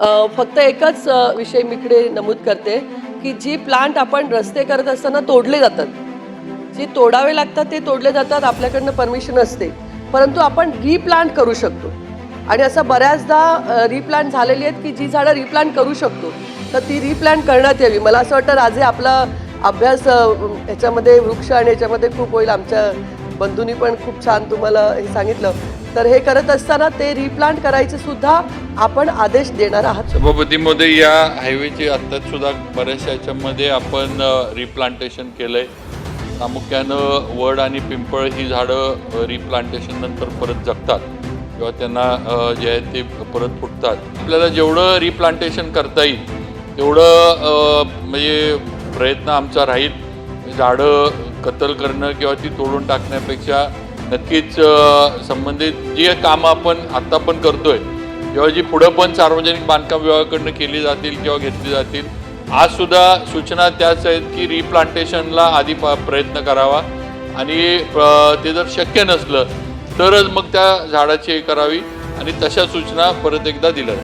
फक्त एकच विषय मी इकडे नमूद करते की जी प्लांट आपण रस्ते करत असताना तोडले जातात. जे तोडावे लागतात ते तोडले जातात आपल्याकडनं परमिशन असते. परंतु आपण रिप्लांट करू शकतो. आणि असं बऱ्याचदा रिप्लांट झालेली आहेत की जी झाडं रिप्लांट करू शकतो. तर ती रिप्लांट करण्यात यावी. मला असं वाटतं राजे आपला अभ्यास याच्यामध्ये ह्याच्यामध्ये वृक्ष आणि याच्यामध्ये खूप होईल आमच्या बंधूंनी पण खूप छान तुम्हाला हे सांगितलं. तर हे करत असताना ते रिप्लांट करायचे सुद्धा आपण आदेश देणार आहात. सभापतीमध्ये या हायवेची आत्ताच सुद्धा बऱ्याचशा याच्यामध्ये आपण रिप्लांटेशन केलंय. प्रामुख्यानं वड आणि पिंपळ ही झाडं रिप्लांटेशन नंतर परत जगतात. किंवा त्यांना जे आहे ते परत फुटतात. आपल्याला जेवढं रिप्लांटेशन करता येईल तेवढं म्हणजे प्रयत्न आमचा राहील. झाडं कत्तल करणं किंवा ती तोडून टाकण्यापेक्षा नक्कीच संबंधित जी कामं आपण आत्ता पण करतोय किंवा जी पुढं पण सार्वजनिक बांधकाम विभागाकडनं केली जातील किंवा घेतली जातील आजसुद्धा सूचना त्याच आहेत की रिप्लांटेशनला आधी प- प्रयत्न करावा. आणि ते जर शक्य नसलं तरच मग त्या झाडाची हे करावी. आणि तशा सूचना परत एकदा दिल्या